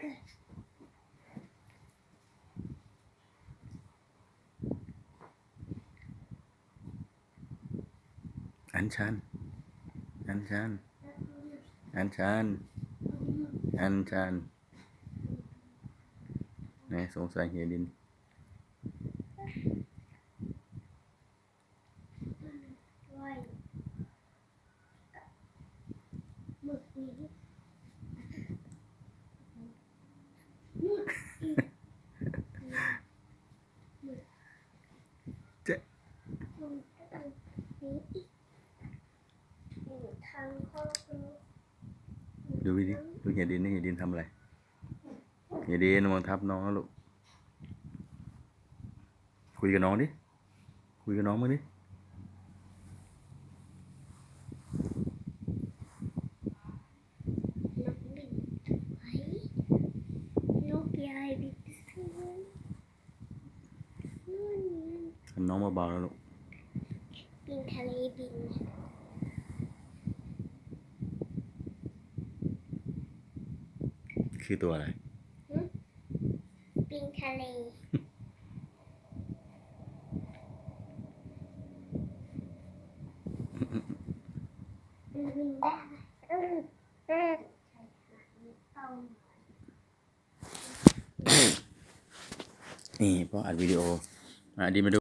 อันชัน อันชัน อันชัน อันชันไหนสงสัยเฮียดินไว้หมึกนี้หมึกอีก เจ๊ หมึกนี้อีกอยู่ทางห้องนู้นดูวิดิดูเฮียดินนี่เฮียดินทำอะไรเฮียดินมองทับน้องแล้วลูกคุยกับน้องดิคุยกับน้องมาดินกบินไว้นกยายบินสูงนู่นนี่ทำน้องเบาๆแล้วลูก บินทะเลบินคือตัวอะไรบินทะเล บินได้เออเออเอานี่พ่ออัดวิดีโออะดีมาดู